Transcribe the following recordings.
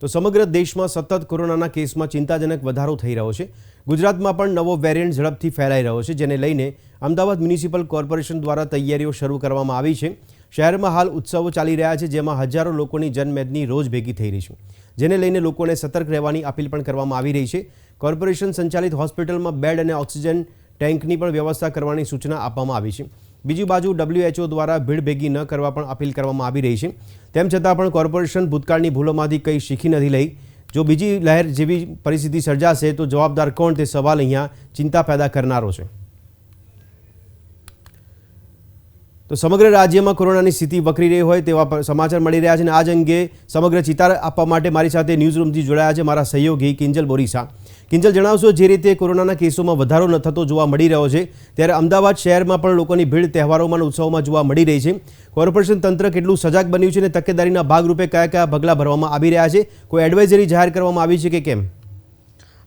તો સમગ્ર દેશમાં સતત કોરોનાના કેસમાં ચિંતાજનક વધારો થઈ રહ્યો છે. ગુજરાતમાં પણ નવો વેરિયન્ટ ઝડપથી ફેલાઈ રહ્યો છે, જેને લઈને અમદાવાદ મ્યુનિસિપલ કોર્પોરેશન દ્વારા તૈયારીઓ શરૂ કરવામાં આવી છે. શહેરમાં હાલ ઉત્સવો ચાલી રહ્યા છે, જેમાં હજારો લોકોની જનમેદની રોજ ભેગી થઈ રહી છે. જેને લઈને લોકોને સતર્ક રહેવાની અપીલ પણ કરવામાં આવી રહી છે. કોર્પોરેશન સંચાલિત હોસ્પિટલમાં બેડ અને ઓક્સિજન ટેન્કની પણ વ્યવસ્થા કરવાની સૂચના આપવામાં આવી છે. બીજી બાજુ ડબ્લ્યુએચઓ દ્વારા ભીડ ભેગી ન કરવા પણ અપીલ કરવામાં આવી રહી છે. તેમ છતાં પણ કોર્પોરેશન ભૂતકાળની ભૂલોમાંથી કંઈ શીખી નથી લઈ. જો બીજી લહેર જેવી પરિસ્થિતિ સર્જાશે તો જવાબદાર કોણ તે સવાલ અહીંયા ચિંતા પેદા કરનારો છે. તો સમગ્ર રાજ્યમાં કોરોનાની સ્થિતિ વકરી રહી હોય તેવા સમાચાર મળી રહ્યા છે અને આજ અંગે સમગ્ર ચિતાર આપવા માટે મારી સાથે ન્યૂઝ રૂમથી જોડાયા છે મારા સહયોગી કિંજલ બોરીસા. કિંજલ જણાવશો, જે રીતે કોરોનાના કેસોમાં વધારો ન થતો જોવા મળી રહ્યો છે, ત્યારે અમદાવાદ શહેરમાં પણ લોકોની ભીડ તહેવારોમાં ઉત્સવોમાં જોવા મળી રહી છે. કોર્પોરેશન તંત્ર કેટલું સજાગ બન્યું છે અને તકેદારીના ભાગરૂપે કયા કયા પગલાં ભરવામાં આવી રહ્યા છે? કોઈ એડવાઇઝરી જાહેર કરવામાં આવી છે કે કેમ?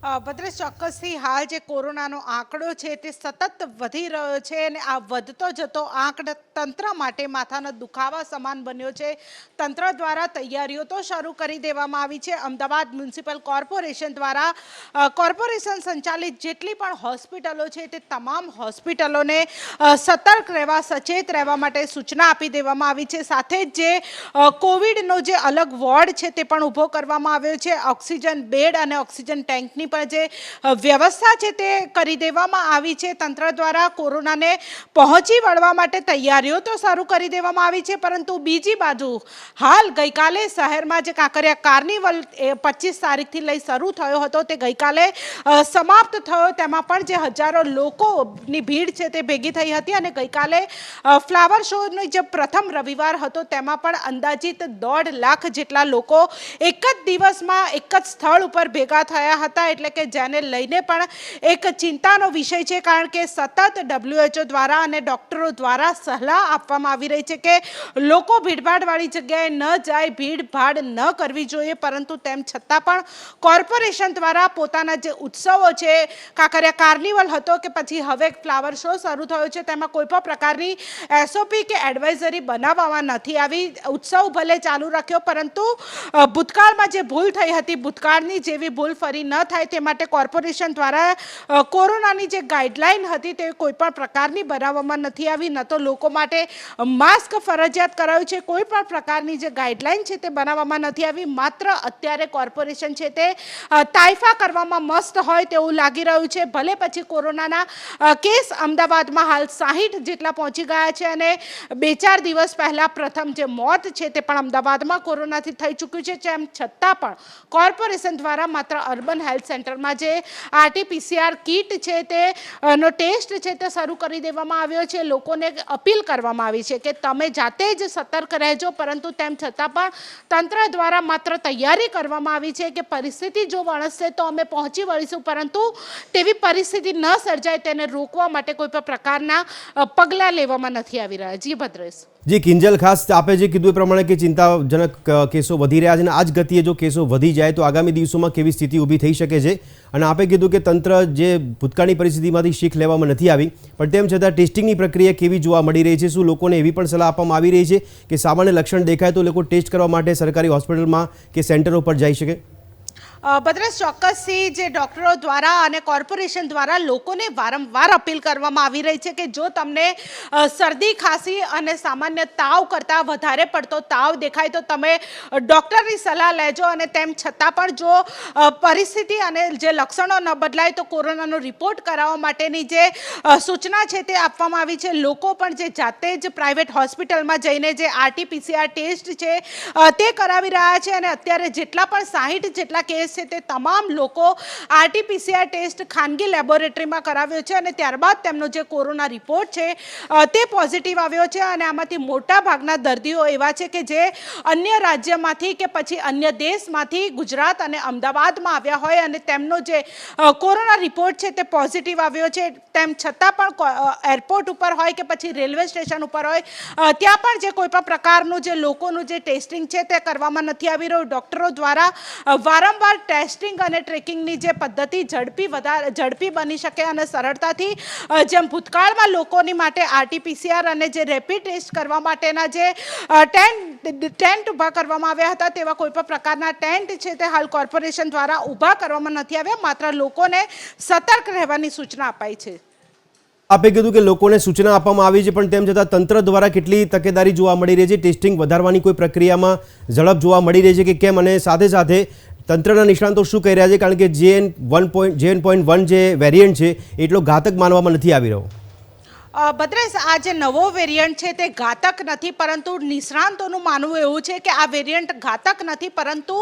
ભદ્રેશ, ચોક્કસથી હાલ જે કોરોનાનો આંકડો છે તે સતત વધી રહ્યો છે અને આ વધતો જતો આંકડો તંત્ર માટે માથાના દુખાવા સમાન બન્યો છે. તંત્ર દ્વારા તૈયારીઓ તો શરૂ કરી દેવામાં આવી છે. અમદાવાદ મ્યુનિસિપલ કોર્પોરેશન દ્વારા કોર્પોરેશન સંચાલિત જેટલી પણ હોસ્પિટલો છે તે તમામ હોસ્પિટલોને સતર્ક રહેવા, સચેત રહેવા માટે સૂચના આપી દેવામાં આવી છે. સાથે જ જે કોવિડનો જે અલગ વોર્ડ છે તે પણ ઊભો કરવામાં આવ્યો છે. ઓક્સિજન બેડ અને ઓક્સિજન ટેન્કની પણ જે વ્યવસ્થા છે તે કરી દેવામાં આવી છે. તંત્ર દ્વારા કોરોનાને પહોંચી વળવા માટે તૈયારીઓ તો શરૂ કરી દેવામાં આવી છે, પરંતુ બીજી બાજુ હાલ ગઈકાલે શહેરમાં જે કાંકરિયા કાર્નિવલ એ પચીસ તારીખથી લઈ શરૂ થયો હતો, તે ગઈકાલે સમાપ્ત થયો. તેમાં પણ જે હજારો લોકોની ભીડ છે તે ભેગી થઈ હતી અને ગઈકાલે ફ્લાવર શોનો જે પ્રથમ રવિવાર હતો તેમાં પણ અંદાજિત દોઢ લાખ જેટલા લોકો એક જ દિવસમાં એક જ સ્થળ ઉપર ભેગા થયા હતા. એટલે કે જેને લઈને પણ એક ચિંતાનો વિષય છે, કારણ કે સતત ડબ્લ્યુએચઓ દ્વારા અને ડૉક્ટરો દ્વારા સલાહ આપવામાં આવી રહી છે કે લોકો ભીડભાડવાળી જગ્યાએ ન જાય, ભીડભાડ ન કરવી જોઈએ, પરંતુ તેમ છતાં પણ કોર્પોરેશન દ્વારા પોતાના જે ઉત્સવો છે, કાંકરિયા કાર્નિવલ હતો કે પછી હવે ફ્લાવર શો શરૂ થયો છે, તેમાં કોઈ પણ પ્રકારની એસઓપી કે એડવાઇઝરી બનાવવામાં નથી આવી. ઉત્સવ ભલે ચાલુ રાખ્યો, પરંતુ ભૂતકાળમાં જે ભૂલ થઈ હતી, ભૂતકાળની જેવી ભૂલ ફરી ન થાય તે માટે કોર્પોરેશન દ્વારા કોરોનાની જે ગાઈડલાઈન હતી તે કોઈ પણ પ્રકારની બનાવવામાં નથી આવી, ન તો લોકો માટે માસ્ક ફરજિયાત કરાયું છે કોઈ પણ પ્રકારની જે ગાઈડલાઈન છે તે બનાવવામાં નથી આવી. માત્ર અત્યારે કોર્પોરેશન છે તે તાઇફા કરવામાં મસ્ત હોય તેવું લાગી રહ્યું છે. ભલે પછી કોરોનાના કેસ અમદાવાદમાં હાલ સાહીઠ જેટલા પહોંચી ગયા છે અને બે ચાર દિવસ પહેલાં પ્રથમ જે મોત છે તે પણ અમદાવાદમાં કોરોનાથી થઈ ચૂક્યું છે. તેમ છતાં પણ કોર્પોરેશન દ્વારા માત્ર અર્બન હેલ્થ સેન્ટરમાં જે આરટીપીસીઆર કીટ છે તે નો ટેસ્ટ છે તે શરૂ કરી દેવામાં આવ્યો છે. લોકોને અપીલ કરવામાં આવી છે કે તમે જાતે જ સતર્ક રહેજો, પરંતુ તેમ છતાં પણ તંત્ર દ્વારા માત્ર તૈયારી કરવામાં આવી છે કે પરિસ્થિતિ જો વણસશે તો અમે પહોંચી વળીશું, પરંતુ તેવી પરિસ્થિતિ ન સર્જાય તેને રોકવા માટે કોઈ પણ પ્રકારના પગલાં લેવામાં નથી આવી રહ્યા. જી ભદ્રેશ. જી, કિંજલ, ખાસ આપે જે કીધું એ પ્રમાણે કે ચિંતાજનક કેસો વધી રહ્યા છે અને આ જ ગતિએ જો કેસો વધી જાય તો આગામી દિવસોમાં કેવી સ્થિતિ ઊભી થઈ શકે છે? અને આપે કીધું કે તંત્ર જે ભૂતકાળની પરિસ્થિતિમાંથી શીખ લેવામાં નથી આવી, પણ તેમ છતાં ટેસ્ટિંગની પ્રક્રિયા કેવી જોવા મળી રહી છે, શું લોકોને એવી પણ સલાહ આપવામાં આવી રહી છે કે સામાન્ય લક્ષણ દેખાય તો લોકો ટેસ્ટ કરવા માટે સરકારી હોસ્પિટલમાં કે સેન્ટરો પર જઈ શકે? ભદ્રેશ ચોક્કસથી જે ડૉક્ટરો દ્વારા અને કોર્પોરેશન દ્વારા લોકોને વારંવાર અપીલ કરવામાં આવી રહી છે કે જો તમને શરદી, ખાંસી અને સામાન્ય તાવ કરતાં વધારે પડતો તાવ દેખાય તો તમે ડૉક્ટરની સલાહ લેજો અને તેમ છતાં પણ જો પરિસ્થિતિ અને જે લક્ષણો ન બદલાય તો કોરોનાનો રિપોર્ટ કરાવવા માટેની જે સૂચના છે તે આપવામાં આવી છે. લોકો પણ જે જાતે જ પ્રાઇવેટ હોસ્પિટલમાં જઈને જે આરટીપીસીઆર ટેસ્ટ છે તે કરાવી રહ્યા છે અને અત્યારે જેટલા પણ સાહીઠ જેટલા કેસ છે તે તમામ લોકો આરટીપીસીઆર ટેસ્ટ ખાનગી લેબોરેટરીમાં કરાવ્યો છે અને ત્યારબાદ તેમનો જે કોરોના રિપોર્ટ છે તે પોઝિટિવ આવ્યો છે અને આમાંથી મોટા ભાગના દર્દીઓ એવા છે કે જે અન્ય રાજ્યમાંથી કે પછી અન્ય દેશમાંથી ગુજરાત અને અમદાવાદમાં આવ્યા હોય અને તેમનો જે કોરોના રિપોર્ટ છે તે પોઝિટિવ આવ્યો છે. તેમ છતાં પણ એરપોર્ટ ઉપર હોય કે પછી રેલવે સ્ટેશન ઉપર હોય ત્યાં પણ જે કોઈ પણ પ્રકારનું જે લોકોનું જે ટેસ્ટિંગ છે તે કરવામાં નથી આવી રહ્યું. ડૉક્ટરો દ્વારા વારંવાર ટેસ્ટિંગ અને ટ્રેકિંગની જે પદ્ધતિ ઝડપી વધારે ઝડપી બની શકે અને સરળતાથી જેમ ભૂતકાળમાં લોકોની માટે આરટીપીસીઆર અને જે રેપિડ ટેસ્ટ કરવા માટેના જે ટેન્ટ ટેન્ટ ઊભા કરવામાં આવ્યા હતા તેવા કોઈ પણ પ્રકારના ટેન્ટ છે તે હાલ કોર્પોરેશન દ્વારા ઊભા કરવામાં નથી આવ્યા, માત્ર લોકોને સતર્ક રહેવાની સૂચના અપાઈ છે. આપે કીધું કે લોકોને સૂચના આપવામાં આવી છે, પણ તેમ છતાં તંત્ર દ્વારા કેટલી તકેદારી જોવા મળી રહી છે? ટેસ્ટિંગ વધારવાની કોઈ પ્રક્રિયામાં ઝડપ જોવા મળી રહી છે કે કેમ? અને સાથે સાથે તંત્રના નિષ્ણાંતો શું કહી રહ્યા છે? કારણ કે JN one point JN point one જે વેરિયન્ટ છે, એટલો ઘાતક માનવામાં નથી આવી રહ્યો. ભદ્રેશ, આ જે નવો વેરિયન્ટ છે તે ઘાતક નથી, પરંતુ નિષ્ણાંતોનું માનવું એવું છે કે આ વેરિયન્ટ ઘાતક નથી, પરંતુ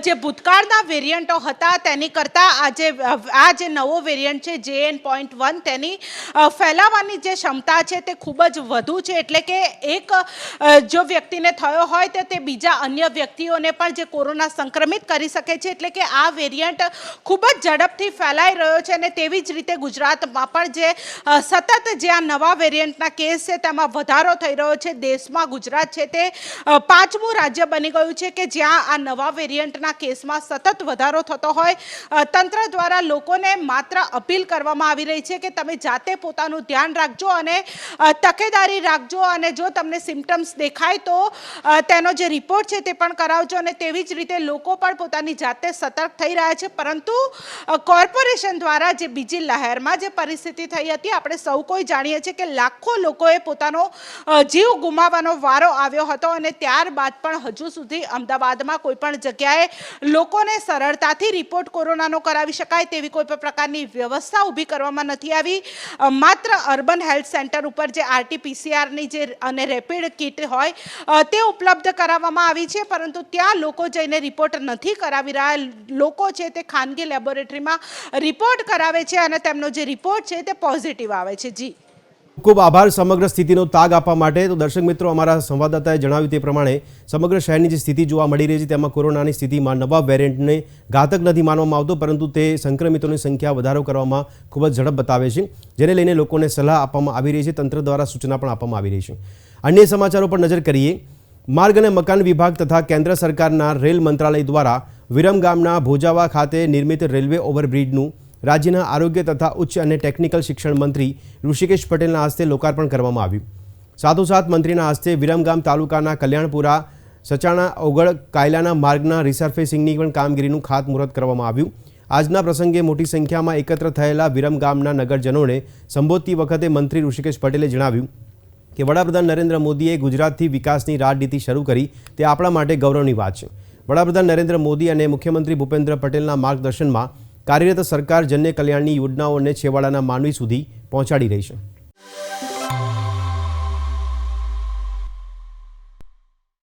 જે ભૂતકાળના વેરિયન્ટો હતા તેની કરતાં આજે આ જે નવો વેરિયન્ટ છે જે એન પોઈન્ટ વન, તેની ફેલાવાની જે ક્ષમતા છે તે ખૂબ જ વધુ છે. એટલે કે એક જો વ્યક્તિને થયો હોય તો, તે બીજા અન્ય વ્યક્તિઓને પણ જે કોરોના સંક્રમિત કરી શકે છે. એટલે કે આ વેરિયન્ટ ખૂબ જ ઝડપથી ફેલાઈ રહ્યો છે અને તેવી જ રીતે ગુજરાતમાં પણ જે સતત જે આ નવા વેરિયન્ટના કેસ છે, તેમાં વધારો થઈ રહ્યો છે. દેશમાં ગુજરાત છે તે પાંચમું રાજ્ય બની ગયું છે કે જ્યાં આ નવા વેરિયન્ટના કેસમાં સતત વધારો થતો હોય. તંત્ર દ્વારા લોકોને માત્ર અપીલ કરવામાં આવી રહી છે કે તમે જાતે પોતાનું ધ્યાન રાખજો અને તકેદારી રાખજો અને જો તમને સિમ્ટમ્સ દેખાય તો તેનો જે રિપોર્ટ છે તે પણ કરાવજો અને તેવી જ રીતે લોકો પણ પોતાની જાતે સતર્ક થઈ રહ્યા છે. પરંતુ કોર્પોરેશન દ્વારા જે બીજી લહેરમાં જે પરિસ્થિતિ થઈ હતી, આપણે સૌ કોઈ જાણીએ છીએ કે લાખો લોકોએ પોતાનો જીવ ગુમાવવાનો વારો આવ્યો હતો અને ત્યારબાદ પણ હજુ સુધી અમદાવાદમાં કોઈ પણ જગ્યાએ લોકોને સરળતાથી રિપોર્ટ કોરોનાનો કરાવી શકાય તેવી કોઈ પણ પ્રકારની વ્યવસ્થા ઊભી કરવામાં નથી આવી. માત્ર અર્બન હેલ્થ સેન્ટર ઉપર જે આરટીપીસીઆરની જે અને રેપિડ કિટ હોય તે ઉપલબ્ધ કરાવવામાં આવી છે, પરંતુ ત્યાં લોકો જઈને રિપોર્ટ નથી કરાવી રહ્યા. લોકો છે તે ખાનગી લેબોરેટરીમાં રિપોર્ટ કરાવે છે અને તેમનો જે રિપોર્ટ છે તે પોઝિટિવ આવે છે. જી. ખૂબ આભાર સમગ્ર સ્થિતિનો તાગ આપવા માટે. તો દર્શક મિત્રો, અમારા સંવાદદાતાએ જણાવ્યું તે પ્રમાણે સમગ્ર શહેરની જે સ્થિતિ જોવા મળી રહી છે, તેમાં કોરોનાની સ્થિતિમાં નવા વેરિયન્ટને ઘાતક નથી માનવામાં આવતો, પરંતુ તે સંક્રમિતોની સંખ્યા વધારો કરવામાં ખૂબ જ ઝડપ બતાવે છે. જેને લઈને લોકોને સલાહ આપવામાં આવી રહી છે, તંત્ર દ્વારા સૂચના પણ આપવામાં આવી રહી છે. અન્ય સમાચારો પર નજર કરીએ. માર્ગ અને મકાન વિભાગ તથા કેન્દ્ર સરકારના રેલ મંત્રાલય દ્વારા વિરમ ગામના ભોજાવા ખાતે નિર્મિત રેલવે ઓવરબ્રિજનું રાજ્યના આરોગ્ય તથા ઉચ્ચ અને ટેકનિકલ શિક્ષણ મંત્રી ઋષિકેશ પટેલના હસ્તે લોકાર્પણ કરવામાં આવ્યું. સાથોસાથ મંત્રીના હસ્તે વિરમગામ તાલુકાના કલ્યાણપુરા, સચાણા, ઓગળ, કાયલાના માર્ગના રિસર્ફેસિંગની પણ કામગીરીનું ખાતમુહૂર્ત કરવામાં આવ્યું. આજના પ્રસંગે મોટી સંખ્યામાં એકત્ર થયેલા વિરમગામના નગરજનોને સંબોધતી વખતે મંત્રી ઋષિકેશ પટેલે જણાવ્યું કે વડાપ્રધાન નરેન્દ્ર મોદીએ ગુજરાતથી વિકાસની રાજનીતિ શરૂ કરી, તે આપણા માટે ગૌરવની વાત છે. વડાપ્રધાન નરેન્દ્ર મોદી અને મુખ્યમંત્રી ભૂપેન્દ્ર પટેલના માર્ગદર્શનમાં કાર્યરત સરકાર જન્ય કલ્યાણની યોજનાઓને છેવાડાના માનવી સુધી પહોંચાડી રહી છે.